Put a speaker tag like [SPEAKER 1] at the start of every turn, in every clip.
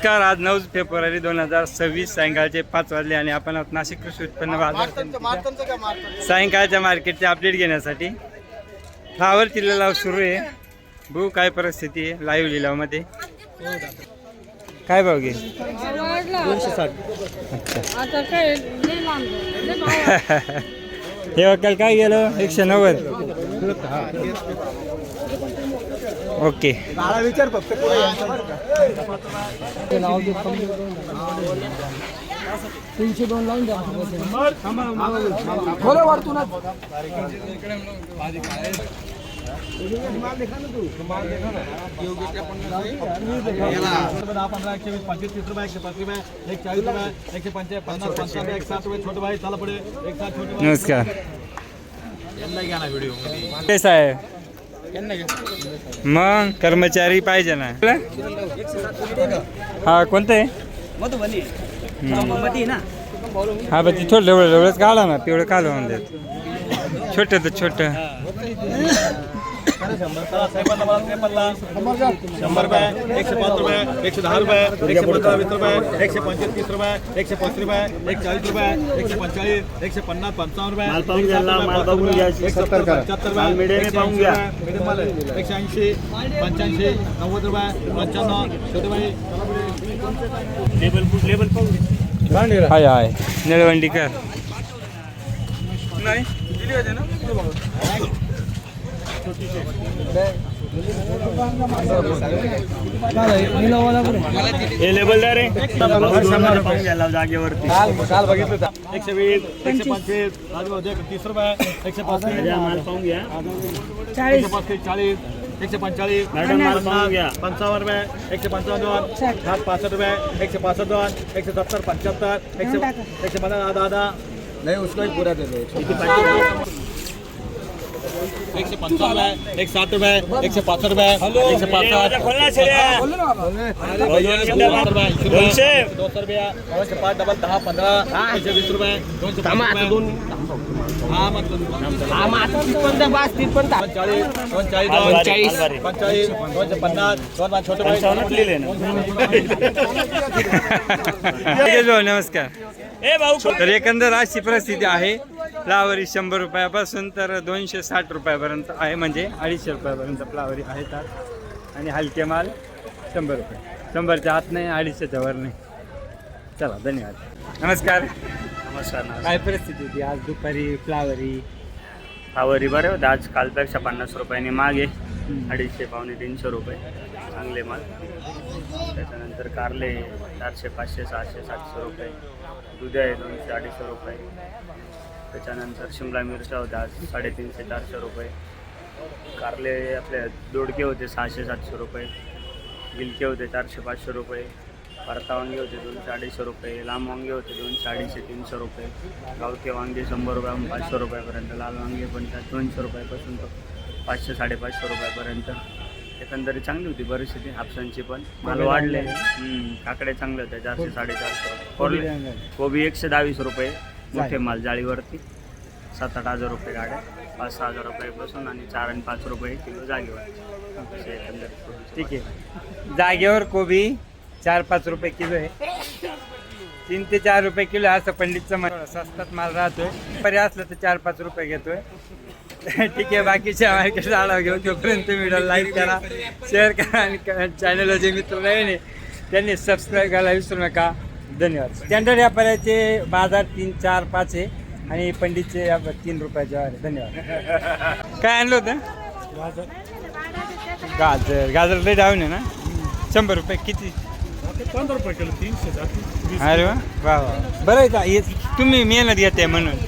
[SPEAKER 1] नमस्कार आज नऊ फेब्रुवारी दोन हजार सव्वीस सायंकाळचे पाच वाजले आणि आपण आहोत नाशिक कृषी उत्पन्न बाजार सायंकाळच्या मार्केटचे अपडेट घेण्यासाठी. फ्लावरची लिलाव सुरू आहे. बघू काय परिस्थिती आहे? लाईव्ह लिलावमध्ये. काय भाव घे
[SPEAKER 2] दोनशे साठ.
[SPEAKER 1] हे वकाल काय गेलं? एकशे नव्वद. ओके गाळा
[SPEAKER 3] विचार फक्त
[SPEAKER 2] तीनशे दोन लावून द्या
[SPEAKER 3] वाढतो ना।
[SPEAKER 1] नमस्कार। कैसा है? मग कर्मचारी पाहिजे ना. हा कोणतं? आहे हा बघ ते थोडं एवढं एवढंच काढा ना पिवळं काढा देत. छोटं तर छोटं.
[SPEAKER 4] साहेबांना मला त्रेपन्नला शंभर रुपये एकशे पाच रुपये एकशे दहा रुपये एकशे पंधरा वीस रुपये एकशे पंचवीस तीस रुपये एकशे पस्तीस रुपये एक चाळीस रुपये एकशे पंचाळीस एकशे पन्नास पंचावन्न रुपये
[SPEAKER 3] माल पाहून घ्या, माल बघून घ्या,
[SPEAKER 4] एक सत्तर पंच्याहत्तर
[SPEAKER 3] माल
[SPEAKER 4] रुपये. एकशे ऐंशी पंच्याऐंशी नव्वद रुपये पंच्याण्णव छोटे
[SPEAKER 3] लेबल लेबल पाहून
[SPEAKER 1] हाय हाय निळवंडीकर नाही दिली होते ना
[SPEAKER 3] हे। लेबल द्या रे शंभर पाहून घ्या लाव जागेवरती
[SPEAKER 4] काल बघितलं एकशे वीस एकशे पंचवीस तीस रुपये एकशे पस्तीस
[SPEAKER 3] माल पाहून घ्या
[SPEAKER 4] एकशे पस्तीस चाळीस एकशे पंचाळीस
[SPEAKER 3] मॅडम, माल पाहून घ्या.
[SPEAKER 4] पंचावन्न रुपये एकशे पंचावन्न दोन पासष्ट रुपये एकशे पासष्ट दोन एकशे सत्तर पंच्याहत्तर एकशे एकशे पन्नास दहा दहा नाही उसको ही पूरा दे दो एकशे पंचावन्न रुपये एक साठ रुपये एकशे पासष्ट रुपये एकशे पासष्ट
[SPEAKER 3] खोल ना शेड्या. दोनशे.
[SPEAKER 4] दोनशे रुपये दोनशे पाच डबल दहा पंधरा एकशे वीस रुपये दोनशे पाच रुपये हा मग पंचेचाळीस पंचेचाळीस
[SPEAKER 3] पंचेचाळीस.
[SPEAKER 4] पंचेचाळीस दोनशे पन्नास दोन पाच छोटे
[SPEAKER 3] पंचावन्नच लिहिलंय ना.
[SPEAKER 1] लगेच भाऊ, नमस्कार।
[SPEAKER 3] ए भाऊ
[SPEAKER 1] तर एकंदर अशी परिस्थिती आहे फ्लावरी शंभर रुपयापासून तर दोनशे साठ रुपयापर्यंत आहे म्हणजे अडीचशे रुपयापर्यंत फ्लावरी आहेत आणि हलके माल शंभर रुपये. शंभरच्या आत नाही अडीचशेच्या वर नाही. चला धन्यवाद. नमस्कार.
[SPEAKER 3] नमस्कार ना
[SPEAKER 1] काय परिस्थिती होती? आज दुपारी फ्लावरी?
[SPEAKER 3] आवरी बरे होते. आज कालपेक्षा पन्नास रुपयांनी मागे. अडीचशे पावणे तीनशे रुपये. चांगले माल. त्याच्यानंतर कारले चारशे पाचशे सहाशे सातशे रुपये. दुधी आहे दोनशे अडीचशे रुपये. त्याच्यानंतर शिमला मिरच्या होत्या साडेतीनशे चारशे रुपये. कारले आपले दोडके होते सहाशे सातशे रुपये. गिलके होते चारशे पाचशे रुपये. परता वांगे होते दोनशे अडीचशे रुपये. लांब वांगे होते दोनशे अडीचशे तीनशे रुपये. गावठी वांगे शंभर रुपयाहून पाचशे रुपयापर्यंत. लाल वांगे पण त्या दोनशे रुपयापासून तर पाचशे साडेपाचशे रुपयापर्यंत. एकंदरीत चांगली होती परिस्थिती हापसांची पण. माल वाढले. काकडे चांगले होते चारशे साडेचारशे कोबी एकशे दहावीस रुपये. मोठे माल जाळीवरती सात आठ हजार रुपये गाड्या पाच सहा हजार रुपयापासून आणि चार आणि पाच रुपये किलो जागेवर. असे
[SPEAKER 1] ठीक आहे. जागेवर कोबी चार पाच रुपये किलो आहे. तीन ते चार रुपये किलो आहे असं पंडितचं म्हण स्वस्तात माल राहतोय. पर्याय असलं तर चार पाच रुपये घेतोय. ठीक आहे बाकीच्या मार्केटचा आढावा घेऊ तोपर्यंत व्हिडिओ लाईक करा शेअर करा आणि चॅनलला जे मित्र आहे त्यांनी सबस्क्राईब करायला विसरू नका. धन्यवाद. स्टँडर्ड व्यापाऱ्याचे बाजार तीन चार पाच आहे आणि पंडितचे व्यापार तीन रुपयाचे आहे धन्यवाद. काय आणलं होतं? गाजर. गाजर. लय डाऊन आहे ना? शंभर रुपये किती?
[SPEAKER 4] पंधरा रुपये किलो तीनशे
[SPEAKER 1] अरे वा वा वा. बरं आहे का हे तुम्ही मेहनत घेते म्हणून.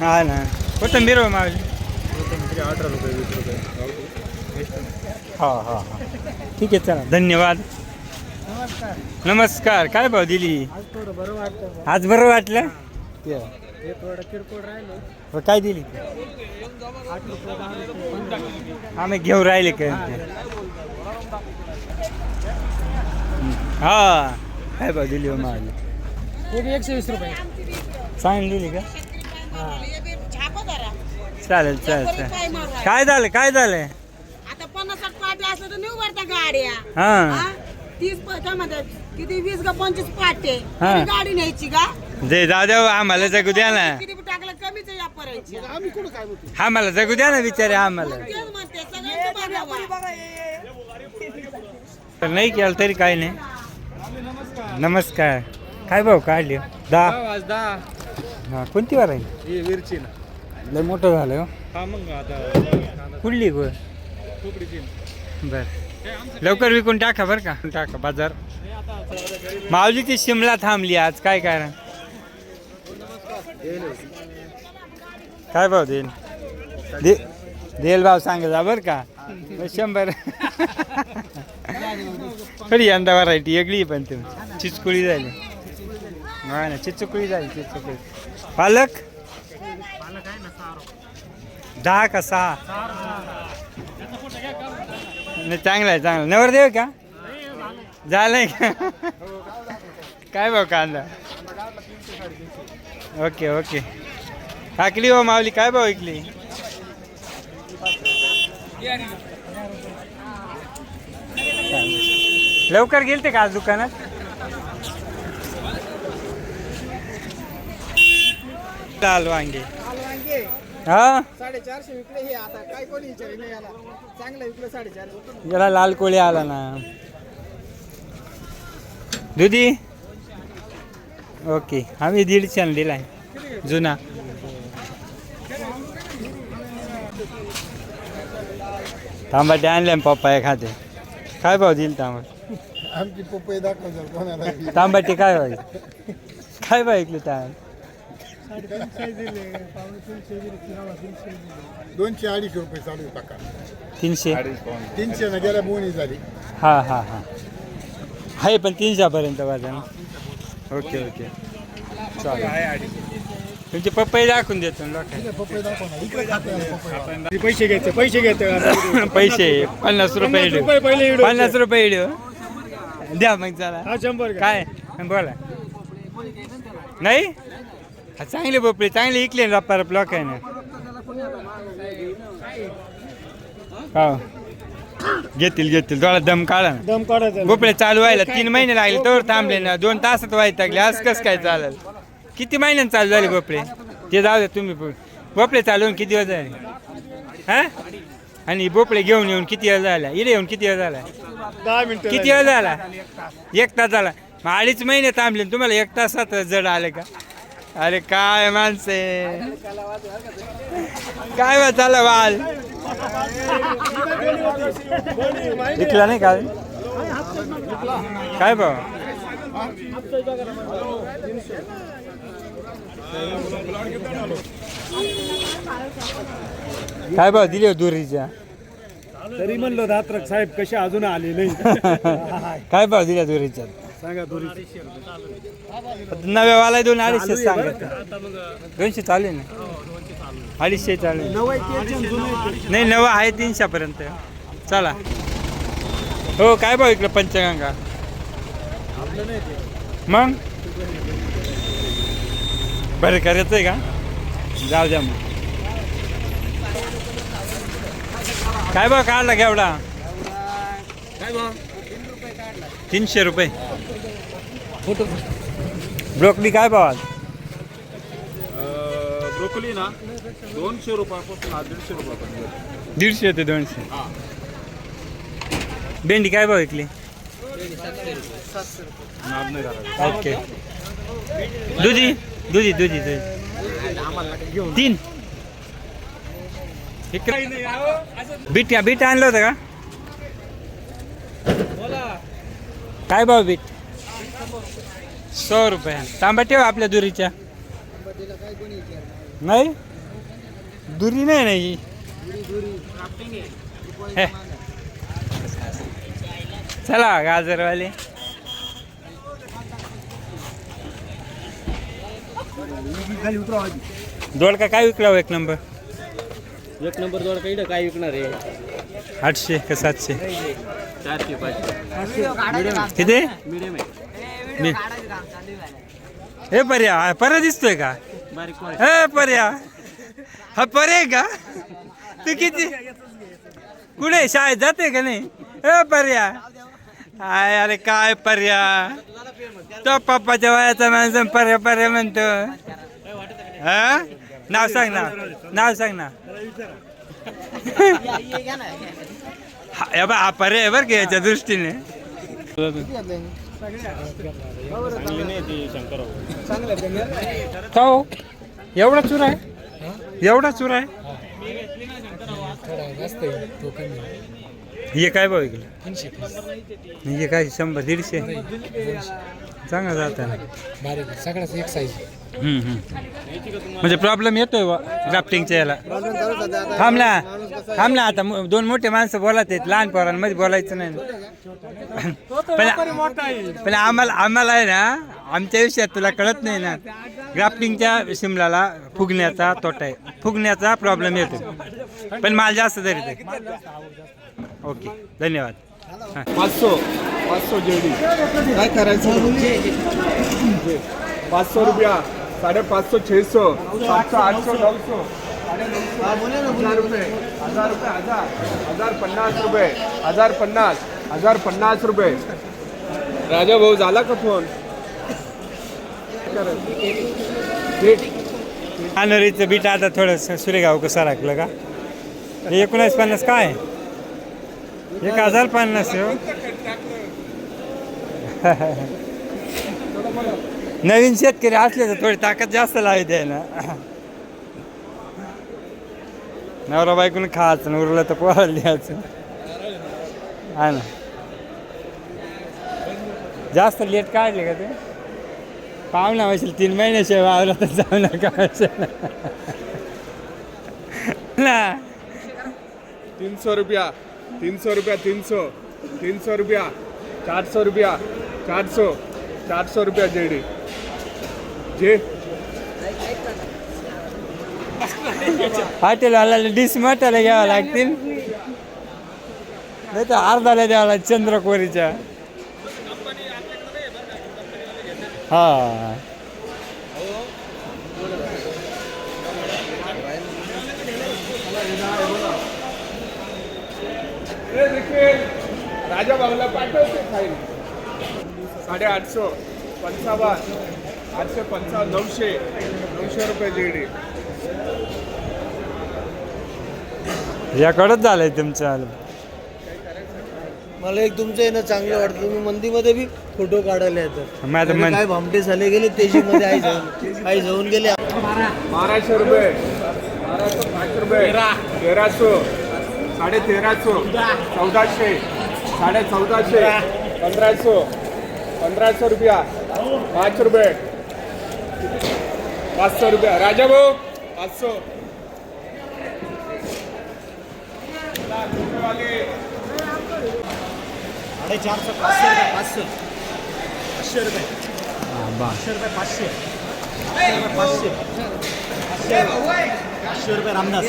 [SPEAKER 1] हा ना. कोथंबीर हो मावली?
[SPEAKER 4] अठरा रुपये वीस रुपये.
[SPEAKER 1] हा हा हा. ठीक आहे चला. धन्यवाद. नमस्कार. काय भाव दिली?
[SPEAKER 2] थोडं बरं वाटतं
[SPEAKER 1] आज बरं वाटलं?
[SPEAKER 2] हे थोडं किरकोळ राहिलं.
[SPEAKER 1] काय दिली? आम्ही घेऊन राहिले काय हा. काय भाव दिली हो
[SPEAKER 2] एकशे वीस रुपये.
[SPEAKER 1] सांग दिली का?
[SPEAKER 2] हा.
[SPEAKER 1] चालेल चालेल चालेल. काय झालं काय झालं?
[SPEAKER 5] आता पन्नास साठ असलं तर गाड्या.
[SPEAKER 1] हां.
[SPEAKER 5] हा? तीस पटामध्ये किती? वीस का पंचवीस पाटे
[SPEAKER 1] हा.
[SPEAKER 5] गाडी न्यायची का?
[SPEAKER 1] जे जाऊ द्या आम्हाला जगू द्या ना.
[SPEAKER 5] किती टाकलं कमीच या पर्यंत
[SPEAKER 1] आम्हाला जगू द्या ना बिचारे आम्हाला.
[SPEAKER 5] तेच म्हणते.
[SPEAKER 1] तर नाही केलं तरी काय नाही. नमस्कार. काय भाऊ काढली? दहा
[SPEAKER 2] आज दहा
[SPEAKER 1] हा कोणती वार आहे?
[SPEAKER 2] ही मिरची ना.
[SPEAKER 1] लय मोठं झालं हो.
[SPEAKER 2] हा मग आता.
[SPEAKER 1] कुठली गो? बर. लवकर विकून टाका बरं का. टाका बाजार. माऊलीची शिमला थांबली आज काय कारण? काय भाव देईल? दे देल भाव सांगा बरं का. शंभर. खरी यंदा व्हरायटी वेगळी पण तुमची चिचकुळी झाली. हा ना चिचकुळी झाली चिचकुळी. पालक? दहा का सहा? नाही चांगला आहे चांगला नवर देऊ का? झालंय का? काय भाऊ कांदा? Okay okay. टाकली हो माऊली काय भाऊ ऐकली लवकर गेलते का आज दुकानात? दाल वांगे. हा?
[SPEAKER 2] साडेचारशे विकले हे आता. काय कोणी नाही याला? चांगलं विकलं साडेचारशे.
[SPEAKER 1] जरा लाल कोळी आला ना. दुधी? ओके. आम्ही दीडशे दिलाय. जुना. तांबाटे आणले ना पप्पा खाते काय भाव देईल तांबट?
[SPEAKER 2] आमची पपई दाखव कोणाला.
[SPEAKER 1] तांबाटे काय भाव काय भाव ऐकलं
[SPEAKER 2] दोनशे अडीचशे रुपये चालू आहे टाका
[SPEAKER 1] तीनशे?
[SPEAKER 2] तीनशे ना गेल्या बोनी झाली.
[SPEAKER 1] हा हा हा. आहे पण तीनशेपर्यंत वाजा ना. Okay okay. चालेल. तुमचे पप्पाही दाखवून देतो ना लोकांना.
[SPEAKER 2] पपई दाखव ना इकडे खाते पैसे घ्यायचे पैसे घ्यायचे.
[SPEAKER 1] पैसे पन्नास रुपये
[SPEAKER 2] पन्नास रुपये पहिले
[SPEAKER 1] इडू. पन्नास रुपये इडू. द्या मग चला.
[SPEAKER 2] हा शंभर?
[SPEAKER 1] काय? बोला. नाही? चांगले बोपळे चांगले इकले ना रप्पा रप लोकांना हो. घेतील घेतील. थोडा दम काढा ना.
[SPEAKER 2] दम काढायचा
[SPEAKER 1] भोपळे चालू व्हायला तीन महिने लागले तोवर थांबले ना. दोन तासात व्हायला लागले. आज कसं काय चालेल? किती महिन्यात चालू झाले भोपळे ते जाऊ द्या तुम्ही पण. भोपळे चालू होऊन किती वेळ झाले? हा? आणि भोपळे घेऊन येऊन किती वेळ झाला? इथे येऊन किती वेळ झाला?
[SPEAKER 2] दहा मिनिटं
[SPEAKER 1] किती वेळ झाला? एक तास झाला. मग अडीच महिने थांबले तुम्हाला एक तासात जड आले का? अरे काय माणसे? काय बा चाला बाल. विकला नाही का काय भाव काय भाव दिले हो दुरीच्या?
[SPEAKER 2] तरी म्हणलं दात्रक साहेब कसे अजून आले नाही.
[SPEAKER 1] काय भाव दिल्या दुरीच्या?
[SPEAKER 2] सांगा दोरी
[SPEAKER 1] नव्या वाला दोन अडीचशे सांगत दोनशे चालू आहे ना? अडीचशे चालू आहे. नाही नवा आहे तीनशे पर्यंत चला. हो काय भाव इकडं पंचगंगा? मग? बरं करायचं आहे का? जाऊ द्या मग. काय भाव काढला केवढा तीनशे रुपये. ब्रोकली काय भाव आज?
[SPEAKER 4] ब्रोकोली ना दोनशे रुपयापासून दीडशे रुपयापर्यंत.
[SPEAKER 1] दीडशे ते दोनशे. भेंडी काय भाव विकली?
[SPEAKER 4] नाद नाही झाला
[SPEAKER 1] ओके. दुधी दुधी दुधी दुधी. तीन. बीट बीट आणलं होतं का? काय भाव बीट? सौ रुपये. तांबा ठेवा आपल्या दुरीच्या. नाही? दुरी नाही ना ही. हे. चला गाजरवाले. दोडका काय विकला हो एक नंबर?
[SPEAKER 3] एक नंबर जोड काही काय विकणार आहे?
[SPEAKER 1] आठशे का सातशे?
[SPEAKER 3] चारशे पाचशे.
[SPEAKER 1] किती?
[SPEAKER 3] मिडियम आहे.
[SPEAKER 1] मी हे पर्या पर्या दिसतोय का?
[SPEAKER 3] बारीक
[SPEAKER 1] हे पर्या. हा पर्या आहे का? तू किती कुठे शाळेत जाते का नाही? हे पर्या. आय अरे काय पर्या? तो पप्पाच्या वयाचा माणसं पर्या पर्या म्हणतो. हा? नाव सांग ना. नाव सांग ना. हा पर्याय बरं का याच्या दृष्टीने. का हो? एवढा चुरा आहे? एवढा चुरा आहे? हे काय भाऊ इकडे हे काय शंभर दीडशे? चांगलं जात
[SPEAKER 6] बारीक सगळ्याच एक साईज
[SPEAKER 1] म्हणजे प्रॉब्लेम येतोय ग्राफ्टिंगच्या याला. थांबला थांबला आता दोन मोठे माणसं बोलत आहेत लहान पोरांमध्ये बोलायचं नाही. पण पण आम्हाला आम्हाला आहे ना आमच्या विषयात तुला कळत नाही ना ग्राफ्टिंगच्या शिमलाला फुगण्याचा तोटा आहे. फुगण्याचा प्रॉब्लेम येतो पण माल जास्त तरी ते ओके धन्यवाद. हां.
[SPEAKER 7] पाचशे पाचशे जेडी.
[SPEAKER 6] काय करायचं?
[SPEAKER 7] पाचशे रुपया. साढ़े पाँच सौ छः सौ सात सौ आठ सौ नौ सौ हजार रुपये हजार रुपये हजार. हजार पन्नास रुपये हजार पन्नास हजार पन्नास रुपये. राजा भाऊ झाला का फोन?
[SPEAKER 1] अनरीचं बीट आता थोडं सुरेगाव कसं राखलं का? हे एकोणीस पन्नास काय? एक हजार पन्नास आहे हो. नवीन शेतकरी असले तर थोडी ताकद जास्त लावी द्याय ना. नवरा बायकून खायचं आणि उरलं तर पोहायला द्यायचं. हा ना. जास्त लेट काढले का ते? पाहुणा असेल तीन महिन्याशिवाय वावला तर जाऊ नका
[SPEAKER 7] तीन सौ रुपया तीन सौ रुपया तीन सौ तीन सौ रुपया चार सौ रुपया चार सौ चार सौ रुपया जेडी. जे
[SPEAKER 1] हॉटेलवाल्याला डिश मोठ्याला घ्यावं लागतील. नाही तर अर्धाला द्यावं चंद्रकोरीच्या. हा.
[SPEAKER 7] राजा भाऊला पाठवते साडे आठशे पंचावन्न. आठशे पंचावन्न नऊशे नऊशे रुपये जेडी
[SPEAKER 1] याकडंच झालंय तुमचं
[SPEAKER 8] मला एक तुमचं येणं चांगलं वाटतं. तुम्ही मंदीमध्ये बी फोटो काढायला येतात.
[SPEAKER 1] माझं
[SPEAKER 8] आणि
[SPEAKER 1] मन
[SPEAKER 8] काय भामटे झाले गेले तेजीमध्ये आई जाऊन आई जाऊन गेले.
[SPEAKER 7] बाराशे रुपये. बाराशे पाच रुपये. तेराशे. साडे तेराशे. चौदाशे. साडे चौदाशे. पंधराशे. पंधराशे रुपया. पाच रुपये. पाचशे रुपया. राजा भाऊ पाचशे.
[SPEAKER 8] पाचशे रुपये पाचशे. पाचशे रुपये. पाचशे रुपये पाचशे. पाचशे पाचशे. पाचशे रुपये. रामदास.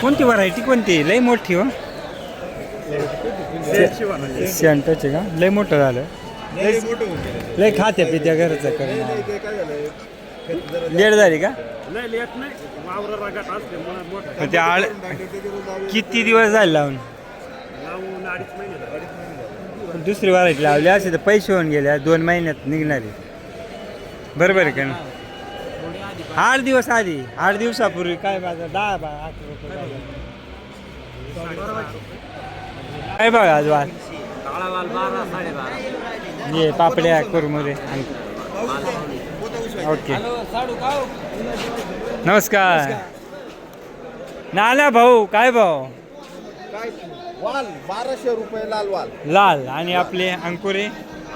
[SPEAKER 1] कोणती व्हरायटी कोणती? लय मोठी हो. शेंटाचे का? लय मोठं झालं. लय खात्या पित्या घरचं करून लेट झाली का? ते आळ किती दिवस झाले लावून? दुसरी व्हरायटी लावली असे तर पैसे होऊन गेले दोन महिन्यात निघणारे बरोबर आहे का ना आठ दिवस आधी आठ दिवसापूर्वी काय बाजार? दहा बा आठ रुपये. काय बघा आज वाद. ये पापड्या कुरमुरे ओके. नमस्कार. नाना भाऊ काय भाऊ?
[SPEAKER 6] वाल बाराशे रुपये लाल वाल.
[SPEAKER 1] लाल आणि आपले अंकुरे?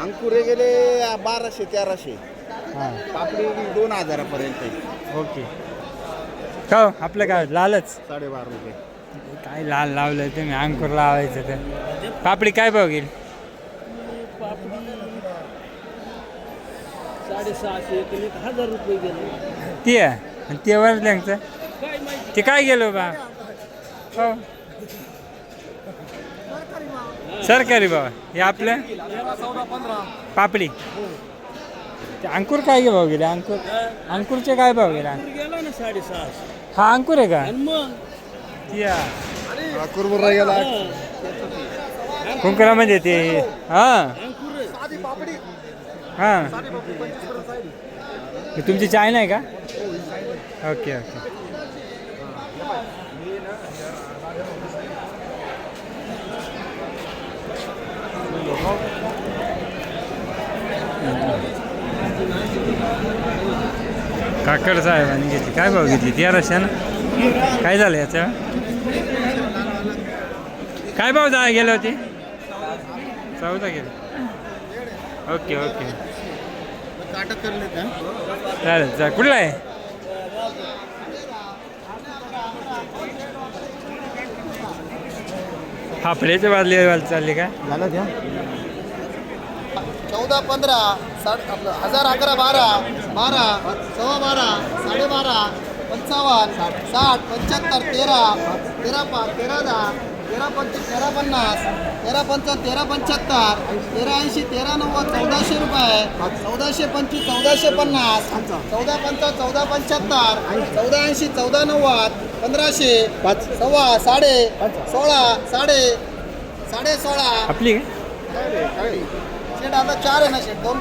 [SPEAKER 6] अंकुरे गेले बाराशे तेराशे.
[SPEAKER 1] हां.
[SPEAKER 6] पापडी दोन हजारापर्यंत.
[SPEAKER 1] ओके. का आपलं काय? लालच.
[SPEAKER 6] साडेबारा रुपये.
[SPEAKER 1] काय लाल लावलं तुम्ही अंकुर लावायचं तर पापडी काय भाव गेली
[SPEAKER 8] साडेसहाशे हजार रुपये गेले.
[SPEAKER 1] ते आहे. आणि ते वरल्यांचं ते काय गेलो बा? हो. सरकारी बाबा हे आपलं? पापडी. ते अंकुर काय गे भाव गेले? अंकुर अंकुरचे काय भाव गेला? हा अंकुर आहे का?
[SPEAKER 2] कुरमुरा गेला.
[SPEAKER 1] कुंकरामध्ये ते हा. हा. हे तुमची चाय नाही का? Okay okay. काकड साहेबांनी घेतली. काय भाव घेतली? तेराशे ना? काय झालं याचं? काय भाव जा गेले होते? चौदा गेले. Okay okay. चालेल चालेल. कुठला आहे? फाफड्याच्या बाजलीवाल चालली का?
[SPEAKER 2] झालं द्या चौदा पंधरा साड आपलं हजार अकरा बारा बारा सव्वा बारा साडेबारा पंचावन्न साठ पंच्याहत्तर तेरा तेरा पाच तेरा दहा तेरा पंच तेरा पन्नास तेरा पंचावन्न तेरा पंच्याहत्तर तेरा ऐंशी तेरा नव्वद चौदाशे रुपये चौदाशे पंचवीस चौदाशे पन्नास चौदा पंचावन्न चौदा पंच्याहत्तर चौदा ऐंशी चौदा नव्वद पंधराशे पाच सव्वा साडे सोळा साडे साडे सोळा.
[SPEAKER 1] आपली
[SPEAKER 2] शेट आता चार आहे ना शेट दोन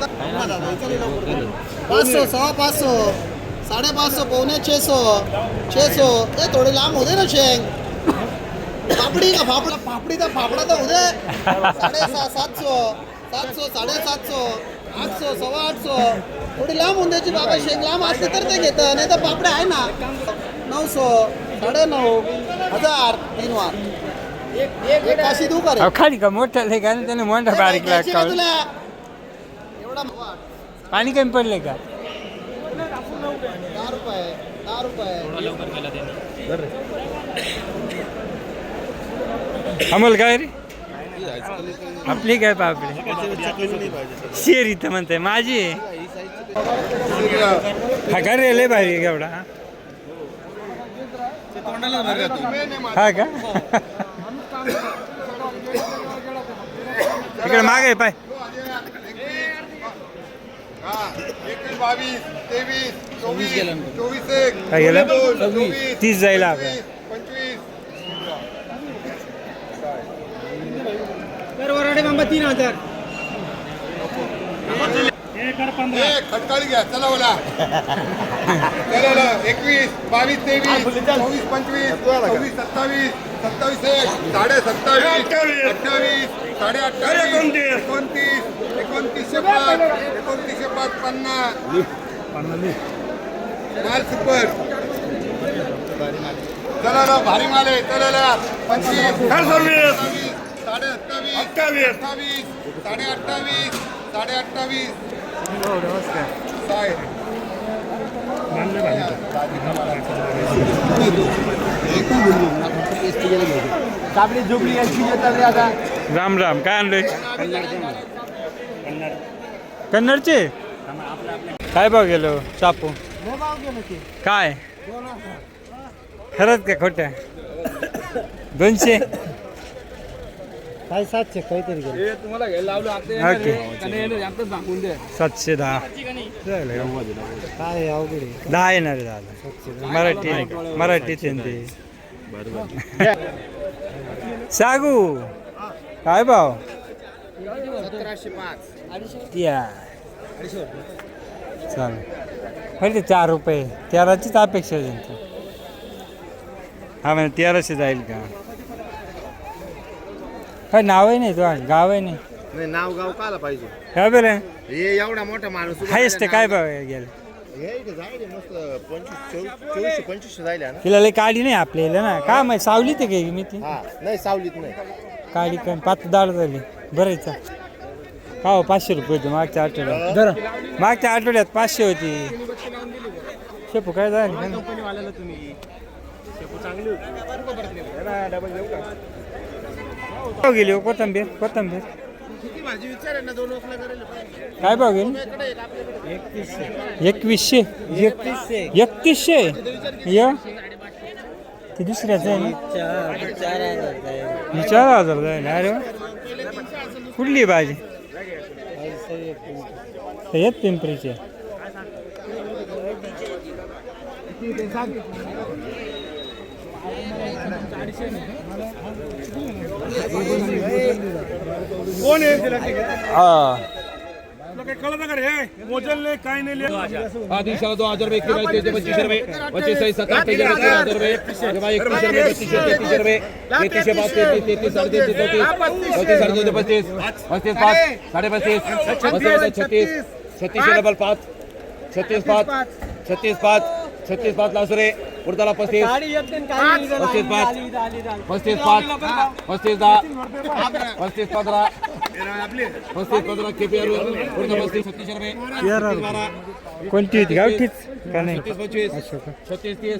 [SPEAKER 2] पाच सौ सवा पाच सौ साढ़े पाच सौ पौने छः सौ छः सौ ये थोड़े लांब होते ना शेंग. पापड़ी का फाफड़ा पापड़ी का फाफड़ा तो होते. साढ़े सात सात सौ सात सौ साढ़े सात सौ आठ सौ सव्वा आठ सौ थोडी लांब होऊन द्यायची बाबा शेंग लांब असली तर ते घेतं. नाही तर पापड्या आहे ना. नऊ सौ साडे नऊ हजार तीन वार. एक एक काशी देऊ का रे?
[SPEAKER 1] अहो, खाली का? मोठा लय का त्याने मोठा बारीक
[SPEAKER 2] द्यायची का
[SPEAKER 1] लाग
[SPEAKER 2] तुला? एवढा
[SPEAKER 1] पाणी कमी पडले का?
[SPEAKER 2] दहा रुपये दहा रुपये
[SPEAKER 1] अमोल काय रे? आपली काय पापडी शेर इथं म्हणते माझी आहे. हा का रे लय भारी एवढा हा? का? इकडे मागे आहे पाय.
[SPEAKER 9] बावीस तेवीस चोवीस चोवीस एक
[SPEAKER 1] काय गेलं?
[SPEAKER 9] चोवीस
[SPEAKER 1] तीस जायला आता
[SPEAKER 9] पंचवीस ए, खटकाळी घ्या चला बोला। चला एकवीस बावीस तेवीस चोवीस पंचवीस सव्वीस सत्तावीस। सत्तावीस एक साडे सत्तावीस अठ्ठावीस साडे अठ्ठावीस एकोणतीस एकोणतीसशे पाच एकोणतीसशे पाच पन्नास. माल सुपर. चला ना भारी माल आहे चला. ना पंचवीस सत्तावीस साडे अठ्ठावीस. अठ्ठावीस साडे अठ्ठावीस साडे अठ्ठावीस साहेब
[SPEAKER 1] राम राम. काय आणलंय? कन्नडचे? काय भाव गेलो? चापू. काय? खरंच का खोट? दोनशे?
[SPEAKER 2] काय सातशे? काहीतरी
[SPEAKER 1] ओके. सातशे दहा.
[SPEAKER 2] काय अवघड
[SPEAKER 1] दहा येणार दादा. मराठी मराठीत ते सागू काय भाव? चालेल. खरं ते चार रुपये. तेराचीच अपेक्षा आहे त्यांची. हा म्हणजे तेराशे जाईल का? काय नावही नाही तो गावही नाही?
[SPEAKER 2] नाही नाव गाव काला पाहिजे.
[SPEAKER 1] काय बरं?
[SPEAKER 2] हे एवढा मोठा माणूस
[SPEAKER 1] हायस्ट काय भाव आहे गेलं
[SPEAKER 2] हे चोवीसशे पंचवीसशे जायला ना?
[SPEAKER 1] तिला लई काढी नाही आपल्याला ना. का माहिती सावली ते काय मी ती
[SPEAKER 2] हा नाही सावलीत नाही.
[SPEAKER 1] काढी काय पाच दाड झाली. बरं का हो पाचशे रुपये होते मागच्या आठवड्यात. बरं मागच्या आठवड्यात पाचशे होती. शेपू काय झाली? का नाही? भाव गेली हो कोथंबीर कोथंबीर?
[SPEAKER 2] भाजी विचार ना दोन वखला करायला पाहिजे
[SPEAKER 1] काय भाव एकवीसशे? एकतीसशे. एकतीसशे? य. ते दुसऱ्याच आहे ना? ही चार हजार जाईल. अरे. कुठली भाजी? येत पिंपरीचे.
[SPEAKER 4] आदिशाला दो हजार रुपये एकशे पच्चीस रुपये पच्चीस सत्तर ते हजार रुपये एकतीस रुपये बत्तीसशे तेहतीसशे रुपये तेहतीसशे पाच तेहतीस तेहतीस साडे तेहतीस चौतीस चौतीस साडे चौतीस पस्तीस पस्तीस पाच साडे पस्तीस पस्तीस छत्तीस छत्तीसशे डबल पाच छत्तीस पाच छत्तीस पाच छत्तीस पाच लास रे पुढचा पस्तीस पस्तीस पाच. पस्तीस पाच. पस्तीस दहा. पस्तीस पंधरा. पस्तीस पंधरा केपीआर पुढचा पस्तीस छत्तीसशे रुपये छत्तीस बारा
[SPEAKER 1] कोणती होती? गावठीच का नाही?
[SPEAKER 4] छत्तीस पंचवीस. छत्तीस तीस.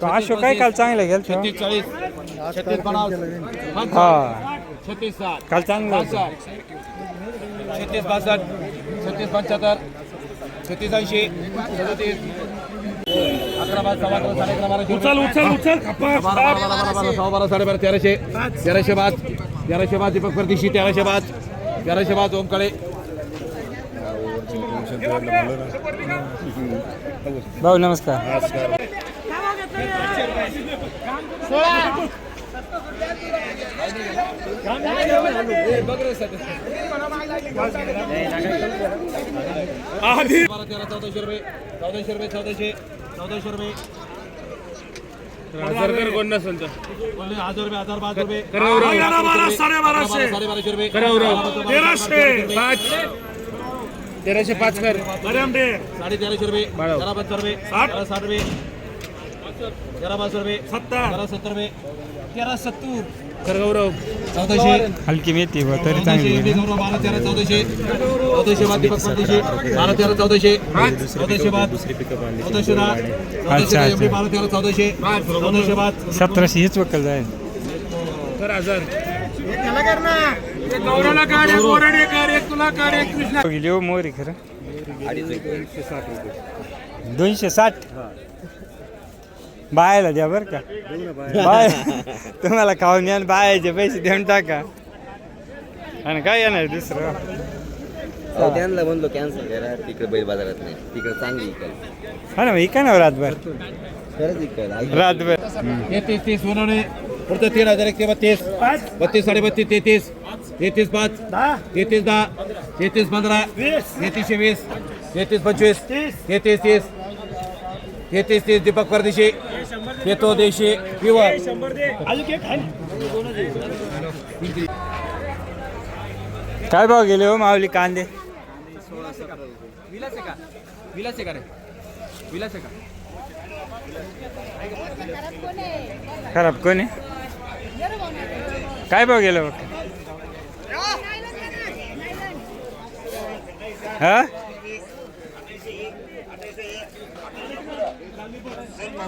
[SPEAKER 1] तो अशोक काय काल चांगलं गेल
[SPEAKER 4] छत्तीस चाळीस. छत्तीस पन्नास.
[SPEAKER 1] हा.
[SPEAKER 4] छत्तीस साठ.
[SPEAKER 1] काल चांगलं.
[SPEAKER 4] पासष्ट छत्तीस बासष्ट. छत्तीस पंच्याहत्तर. छत्तीस ऐंशी. सदतीस. उचल उचल उचल. सव्वा बारा साडेबारा तेराशे तेराशे पाच तेराशे पाच दीपक परदेशी तेराशे पाच तेराशे पाच ओमकडे
[SPEAKER 1] भाऊ नमस्कार.
[SPEAKER 4] बारा तेरा चौदाशे रुपये चौदाशे रुपये चौदाशे. चौदाशे रुपये हजार रुपये कोण नसेल हजार रुपये हजार पाच रुपये साडेबाराशे साडेबाराशे रुपये तेराशे पाच तेराशे पाच कर साडे तेराशे रुपये तेरा पंचा रुपये साठ रुपये तेरा पाच रुपये. सत्तर. तेरा तेरा चौदाशे.
[SPEAKER 1] हलकी बा तरी चांगली
[SPEAKER 4] गौरव बारा तेरा चौदाशे. चौदाशे बाद दीपक परदेशी बारा तेरा चौदाशे. चौदाशे बाद चौदाशे दहा. चौदाशे
[SPEAKER 1] अच्छा,
[SPEAKER 4] दहा
[SPEAKER 1] अच्छा.
[SPEAKER 4] एवढे बारा तेरा चौदाशे. चौदाशे बाद
[SPEAKER 1] सतराशे हीच वकल जाईल.
[SPEAKER 4] हजार.
[SPEAKER 1] गेली हो मोरी खरं. दोनशे साठ बायला द्या बरं का. बाय तुम्हाला खाऊन या बायाचे पैसे देऊन टाका. आणि काय येणार दुसरं?
[SPEAKER 8] त्यांना म्हणलो कॅन्सल करा. तिकडे बैल बाजारात नाही. तिकडे चांगली इकाल
[SPEAKER 1] हा ना इका ना रातभर.
[SPEAKER 8] खरंच
[SPEAKER 1] रातभर.
[SPEAKER 4] तेहतीस तीस सोनवणे पुढचं तीन हजार एकशे बत्तीस बत्तीस. साडे बत्तीस तेहतीस. तेहतीस पाच. तेहतीस दहा. तेहतीस पंधरा. तेहतीसशे वीस. तेहतीस पंचवीस. तेहतीस तीस. हे तेच तेच दीपक परदेशी येतो देशी किंवा
[SPEAKER 1] काय भाव गेले हो माऊली कांदे? खराब कोणी? काय भाव गेलं हो?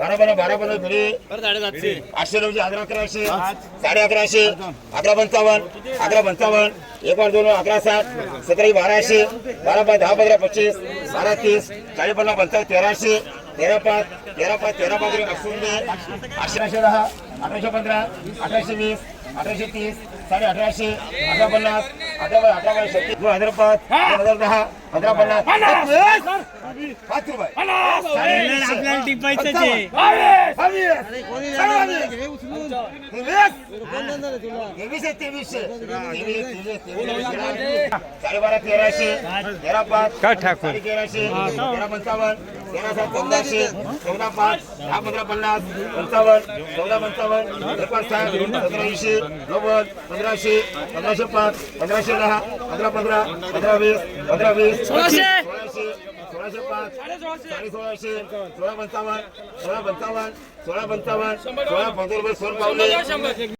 [SPEAKER 10] बारा पन्नास बारा पन्नास भिडे आठशे नऊशे अकरा अकराशे साडे अकराशे अकरा पंचावन्न. अकरा पंचावन्न. एक दोन अकरा सात सतरा बाराशे बारा पाच दहा पंधरा पच्चीस बारा तीस. चाळीस पन्नास पंचावन्न तेराशे तेरा पाच. तेरा पाच तेरा पाच अठराशे दहा. अठराशे पंधरा. अठराशे वीस. अठराशे तीस. साडे अठराशे अठरा पन्नास. अठरा पाच हजार पाच हजार दहा पंधरा पन्नास पाच रुपये आपल्याला टिपायचं तेवीसशे तेवीसशे साडेबारा तेराशे तेरा पाच तेराशे तेरा पंचावन्न तेरा सात चौदाशे चौदा पाच दहा पंधरा पन्नास पंचावन्न चौदा पंचावन्न एकोण साठ सतरा ऐंशी नव्वद पंधराशे पंधराशे पाच पंधराशे दहा पंधरा पंधरा पंधरा वीस पंधरा वीस सोळाशे सोळाशे पाच साडे सोळाशे सोळा पंचावन्न सोळा पंचावन्न सोळा पंचावन्न सोळा पंधरा रुपये सोन पावले